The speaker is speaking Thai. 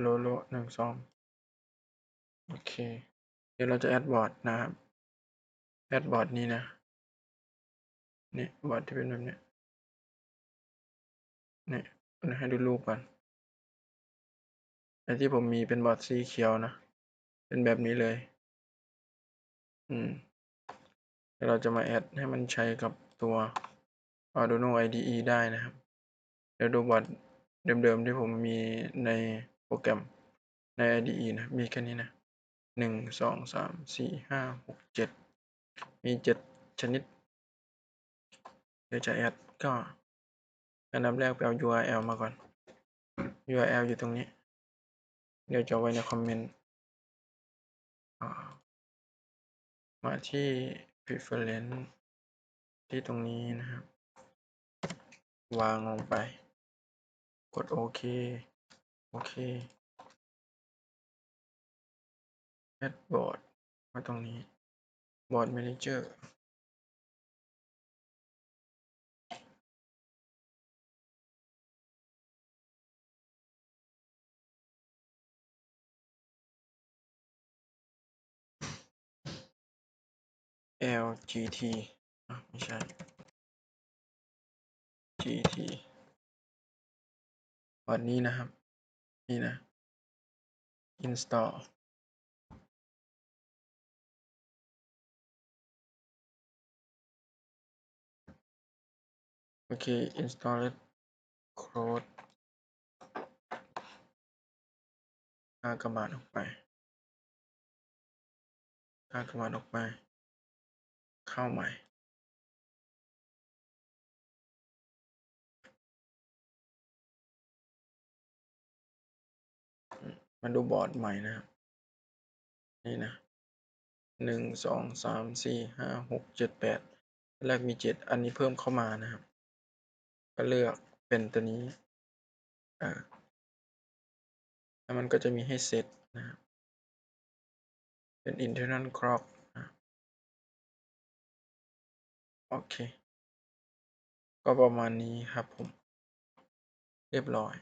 โลโลหนึ่งสองโอเค เดี๋ยวเราจะแอดบอร์ดนะครับ แอดบอร์ดนี้นะนี่บอร์ดที่เป็นแบบนี้นี่ให้ดูรูปก่อนไอที่ผมมีเป็นบอร์ดสีเขียวนะ เป็นแบบนี้เลย อืมแล้วเราจะมาแอดให้มันใช้กับตัว Arduino IDE ได้นะครับ เดี๋ยวดูบอร์ดเดิมๆที่ผมมีใน โปรแกรมใน IDE นะ มีแค่นี้นะหนึ่งสองสามสี่ห้าหกเจ็ดมีเจ็ดชนิด เดี๋ยวจะแอดก็อันดับแรกไปเอา URL มาก่อน URL อยู่ตรงนี้ เดี๋ยวจะไว้ในคอมเมนต์มาที่ preference ที่ตรงนี้นะครับ วางลงไป กดโอเค โอเคแอดบอร์ดมาตรงนี้บอร์ดแมเนเจอร์ LGT อะไม่ใช่ GT วันนี้นะครับ นี่นะ install โอเค install it code กากบาทออกไปกากบาทออกไป เข้าใหม่ มาดูบอร์ดใหม่นะครับ นี่นะหนึ่งสองสามสี่ห้าหกเจ็ดแปดแรกมีเจ็ดอันนี้เพิ่มเข้ามานะครับ ก็เลือกเป็นตัวนี้อ่าแล้วมันก็จะมีให้เซตนะครับเป็น internal clock นะโอเค ก็ประมาณนี้ครับผม เรียบร้อย